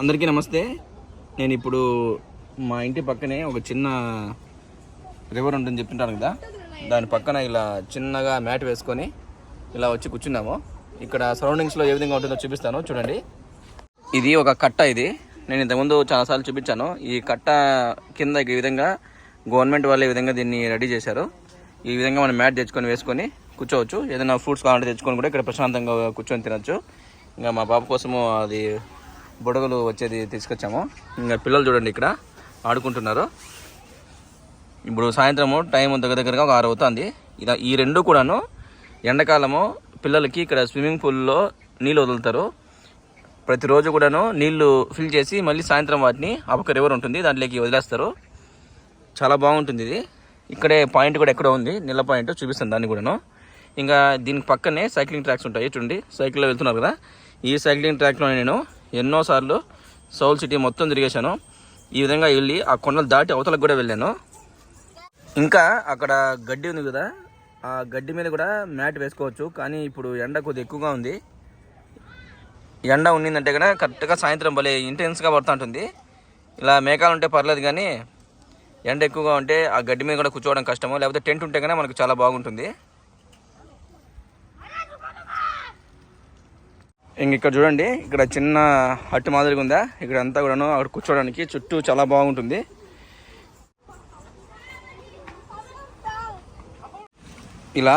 అందరికీ నమస్తే. నేను ఇప్పుడు మా ఇంటి పక్కనే ఒక చిన్న రివర్ ఉంటుందని చెప్తుంటాను కదా. దాని పక్కన ఇలా చిన్నగా మ్యాట్ వేసుకొని ఇలా వచ్చి కూర్చున్నాము. ఇక్కడ సరౌండింగ్స్లో ఏ విధంగా ఉంటుందో చూపిస్తాను. చూడండి. ఇది ఒక కట్ట ఇది. నేను ఇంతకుముందు చాలాసార్లు చూపించాను. ఈ కట్ట కింద ఈ విధంగా గవర్నమెంట్ వాళ్ళు ఈ విధంగా దీన్ని రెడీ చేశారు. ఈ విధంగా మనం మ్యాట్ తెచ్చుకొని వేసుకొని కూర్చోవచ్చు. ఏదైనా ఫ్రూట్స్ కావాలంటే తెచ్చుకొని కూడా ఇక్కడ ప్రశాంతంగా కూర్చొని తినచ్చు. ఇంకా మా పాప కోసము అది బుడగలు వచ్చేది తీసుకొచ్చాము. ఇంకా పిల్లలు చూడండి ఇక్కడ ఆడుకుంటున్నారు. ఇప్పుడు సాయంత్రము టైం దగ్గర దగ్గరగా ఒక ఆరు అవుతుంది. ఇలా ఈ రెండు కూడాను ఎండాకాలము పిల్లలకి ఇక్కడ స్విమ్మింగ్ పూల్లో నీళ్ళు వదులుతారు. ప్రతిరోజు కూడాను నీళ్ళు ఫిల్ చేసి మళ్ళీ సాయంత్రం వాటిని ఆ రివర్ ఉంటుంది దాంట్లోకి వదిలేస్తారు. చాలా బాగుంటుంది ఇది. ఇక్కడే పాయింట్ కూడా ఎక్కడో ఉంది నీళ్ళ పాయింట్ చూపిస్తాను దాన్ని కూడాను. ఇంకా దీనికి పక్కనే సైక్లింగ్ ట్రాక్స్ ఉంటాయి చూడండి. సైకిల్లో వెళ్తున్నారు కదా. ఈ సైక్లింగ్ ట్రాక్లో నేను ఎన్నోసార్లు సౌల్ సిటీ మొత్తం తిరిగేశాను. ఈ విధంగా వెళ్ళి ఆ కొండలు దాటి అవతలకు కూడా వెళ్ళాను. ఇంకా అక్కడ గడ్డి ఉంది కదా. ఆ గడ్డి మీద కూడా మ్యాట్ వేసుకోవచ్చు. కానీ ఇప్పుడు ఎండ కొద్దిగా ఎక్కువగా ఉంది. ఎండ ఉండిందంటే కూడా కరెక్ట్గా సాయంత్రం భలే ఇంటెన్స్గా పడుతుంటుంది ఇలా మేఘాలు ఉంటే పర్లేదు కానీ ఎండ ఎక్కువగా ఉంటే ఆ గడ్డి మీద కూడా కూర్చోవడం కష్టము. లేకపోతే టెంట్ ఉంటే కనుక మనకు చాలా బాగుంటుంది. ఇంక ఇక్కడ చూడండి ఇక్కడ చిన్న హట్టు మాదిరిగా ఉందా? ఇక్కడ అంతా కూడాను అక్కడ కూర్చోవడానికి చుట్టూ చాలా బాగుంటుంది. ఇలా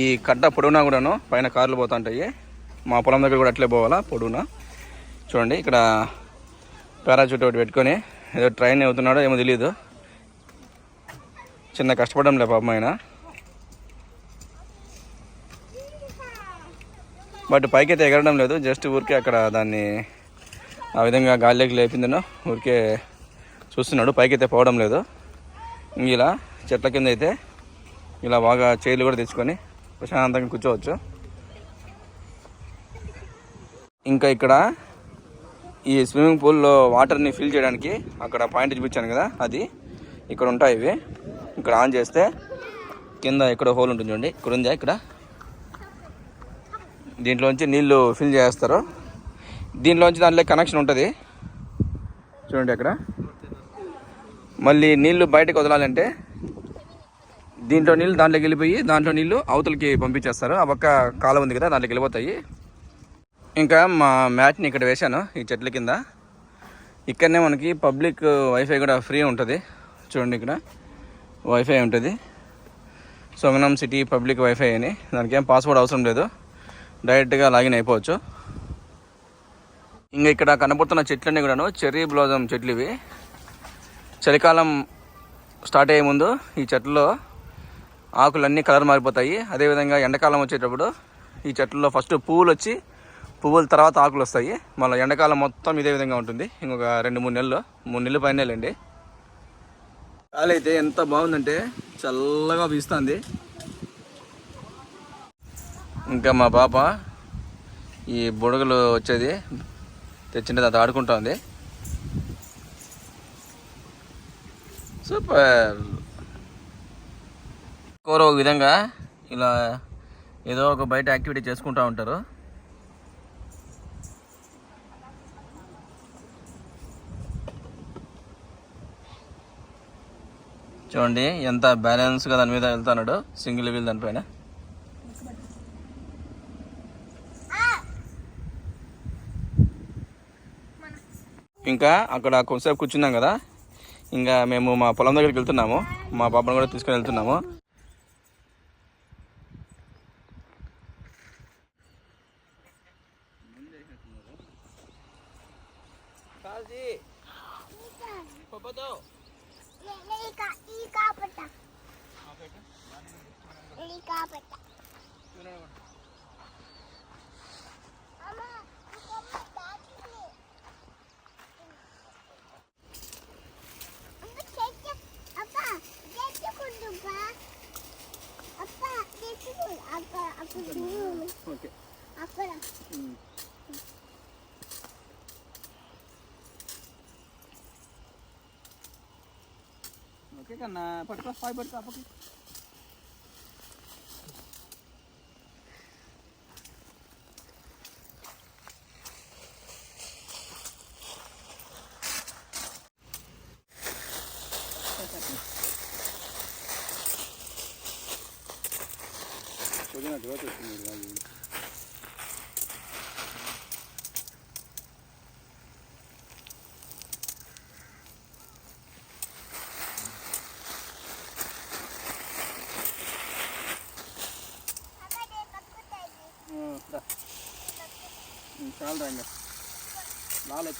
ఈ కట్ట పొడవునా కూడాను పైన కార్లు పోతుంటాయి. మా పొలం దగ్గర కూడా అట్లే పోవాలా పొడవునా? చూడండి ఇక్కడ పారాచూట్ ఒకటి పెట్టుకొని ఏదో ట్రైన్ అవుతున్నాడో ఏమో తెలియదు చిన్న కష్టపడడం లే పాపం ఆయన. బట్ పైకి అయితే ఎగరడం లేదు. జస్ట్ ఊరికే అక్కడ దాన్ని ఆ విధంగా గాలిలోకి లేపిందనో ఊరికే చూస్తున్నాడు. పైకి అయితే పోవడం లేదు. ఇలా చెట్ల కింద అయితే ఇలా బాగా చైర్లు కూడా తెచ్చుకొని ప్రశాంతంగా కూర్చోవచ్చు. ఇంకా ఇక్కడ ఈ స్విమ్మింగ్ పూల్లో వాటర్ని ఫిల్ చేయడానికి అక్కడ పాయింట్ చూపించాను కదా అది ఇక్కడ ఉంటాయి ఇవి. ఇక్కడ ఆన్ చేస్తే కింద ఇక్కడ హోల్ ఉంటుంది చూడండి. ఇక్కడ ఉందా? ఇక్కడ? దీంట్లోంచి నీళ్ళు ఫిల్ చేస్తారు. దీంట్లోంచి దాంట్లో కనెక్షన్ ఉంటుంది. చూడండి అక్కడ. మళ్ళీ నీళ్ళు బయటకు వదలాలంటే దీంట్లో నీళ్ళు దాంట్లోకి వెళ్ళిపోయి దాంట్లో నీళ్ళు అవతలకి పంపించేస్తారు. ఆ పక్క కాలం ఉంది కదా దాంట్లోకి వెళ్ళిపోతాయి. ఇంకా మా మ్యాట్ని ఇక్కడ వేశాను ఈ చెట్ల కింద. ఇక్కడనే మనకి పబ్లిక్ వైఫై కూడా ఫ్రీ ఉంటుంది. చూడండి ఇక్కడ. వైఫై ఉంటుంది. సోమనం సిటీ పబ్లిక్ వైఫై అని. దానికి ఏం పాస్వర్డ్ అవసరం లేదు. డైరెక్ట్గా లాగిన్ అయిపోవచ్చు. ఇంకా ఇక్కడ కనబడుతున్న చెట్లన్నీ కూడాను చెర్రీ బ్లాజమ్ చెట్లు ఇవి. చలికాలం స్టార్ట్ అయ్యే ముందు ఈ చెట్లలో ఆకులన్నీ కలర్ మారిపోతాయి. అదేవిధంగా ఎండాకాలం వచ్చేటప్పుడు ఈ చెట్లలో ఫస్ట్ పువ్వులు వచ్చి పువ్వుల తర్వాత ఆకులు వస్తాయి. మళ్ళీ ఎండాకాలం మొత్తం ఇదే విధంగా ఉంటుంది. ఇంకొక రెండు మూడు నెలలు మూడు నెలలు పైన వెళ్ళండి గాలి అయితే ఎంత బాగుందంటే చల్లగా వీస్తుంది. ఇంకా మా పాప ఈ బుడగలు వచ్చేది తెచ్చింటే అది ఆడుకుంటుంది. సూపర్. కోరు ఒక విధంగా ఇలా ఏదో ఒక బయట యాక్టివిటీ చేసుకుంటూ ఉంటారు. చూడండి ఎంత బ్యాలెన్స్గా దాని మీద వెళ్తున్నాడు సింగిల్ వీల్ దానిపైన. ఇంకా అక్కడ కొంతసేపు కూర్చున్నాం కదా. ఇంకా మేము మా పొలం దగ్గరికి వెళ్తున్నాము. మా పాపను కూడా తీసుకొని వెళ్తున్నాము. ఓకే అక్కడ ఓకే కన్నా పట్టుకో పాయి పట్టుకో అప్పకి గ్రోత్ వచ్చింది రాజు చాలు రా ఇంకా లాలు